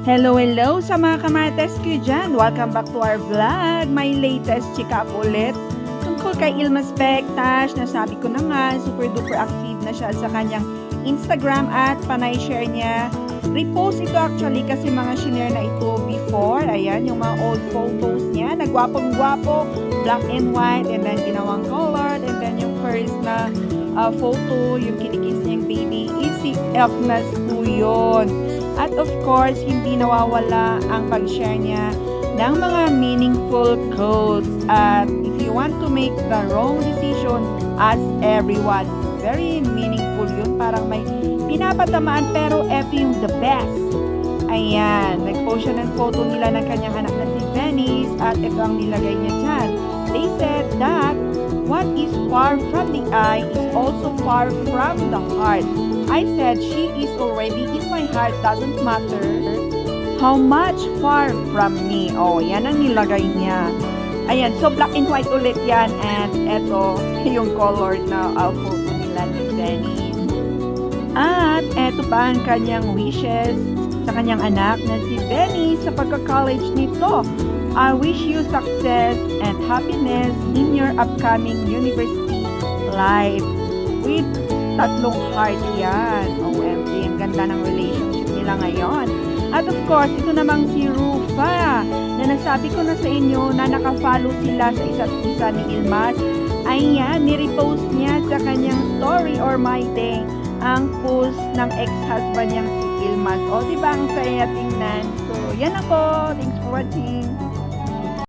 Hello, hello sa mga kamates ko dyan. Welcome back to our vlog. My latest chika ulit. Tungkol kay Ilma Spectash, na sabi ko na nga, super duper active na siya sa kanyang Instagram at panay share niya. Repost ito actually kasi mga shinare na ito before. Ayan, yung mga old photos niya. Nagwapong gwapo, black and white, and then ginawang colored, and then yung first na uh, photo, yung kinikis niyang baby, is si Elknas po yun. At of course, hindi nawawala ang pag-share niya ng mga meaningful quotes. At if you want to make the wrong decision, ask everyone. Very meaningful yun. Parang may pinapatamaan pero eto the best. Ayan, nag-post siya ng photo nila ng kanyang anak na si Venice at ito ang nilagay niya dyan. They said what is far from the eye is also far from the heart. I said she is already in my heart, doesn't matter how much far from me. Oh, yan ang nilagay niya. Ayan, so black and white ulit yan. And eto, yung colored na photo nila ni Dennis. At eto pa ang kanyang wishes sa kanyang anak na si Benny sa pagka-college nito. I wish you success and happiness in your upcoming university life. With tatlong heart yan. OMG, ang ganda ng relationship nila ngayon. At of course, ito namang si Rufa na nasabi ko na sa inyo na nakafollow sila sa isa't isa ni Ilmas. Ayan, nirepost niya sa kanyang story or my day ang post ng ex-husband niyang si Ilmas. O, di ba ang saya tingnan? So, yan ako. Thanks for watching.